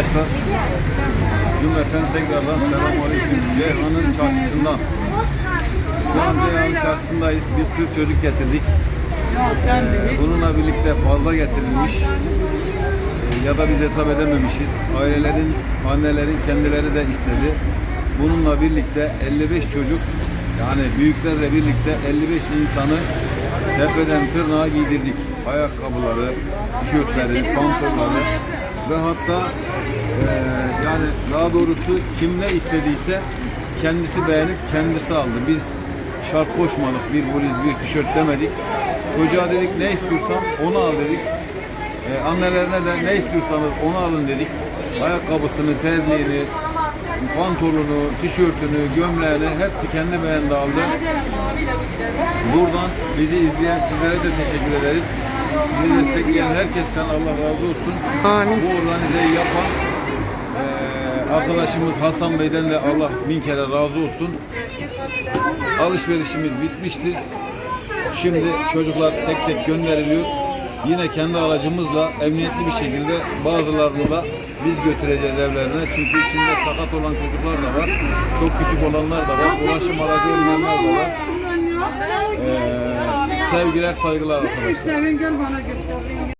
Arkadaşlar cümleten tekrardan selamünaleyküm. Ceyhan'ın çarşısından. Şu an Ceyhan'ın çarşısındayız. Biz 40 çocuk getirdik. Bununla birlikte fazla getirilmiş. Ee, ya da biz hesap edememişiz. Ailelerin, annelerin kendileri de istedi. Bununla birlikte 55 çocuk yani büyüklerle birlikte 55 insanı tepeden tırnağa giydirdik. Ayakkabıları, tişörtleri, pantolonları ve hatta eee, yani daha doğrusu kim ne istediyse kendisi beğenip kendisi aldı. Biz şart koşmadık, bir valiz, bir tişört demedik. Çocuğa dedik ne istiyorsan onu al dedik. Ee, annelerine de ne istiyorsanız onu alın dedik. Ayakkabısını, terliğini, pantolonu, tişörtünü, gömleğini hepsi kendi beğendi aldı. Buradan bizi izleyen sizlere de teşekkür ederiz. Bizi destekleyen herkesten Allah razı olsun. Amin. Bu organizeyi yapan eee, arkadaşımız Hasan Bey'den de Allah bin kere razı olsun. Alışverişimiz bitmiştir. Şimdi çocuklar tek tek gönderiliyor. Yine kendi aracımızla emniyetli bir şekilde bazılarını da biz götüreceğiz evlerine. Çünkü içinde sakat olan çocuklar da var. Çok küçük olanlar da var. Ulaşım aracı olmayanlar da var. Sevgiler, saygılar arkadaşlar. Sen gel bana göstereyim.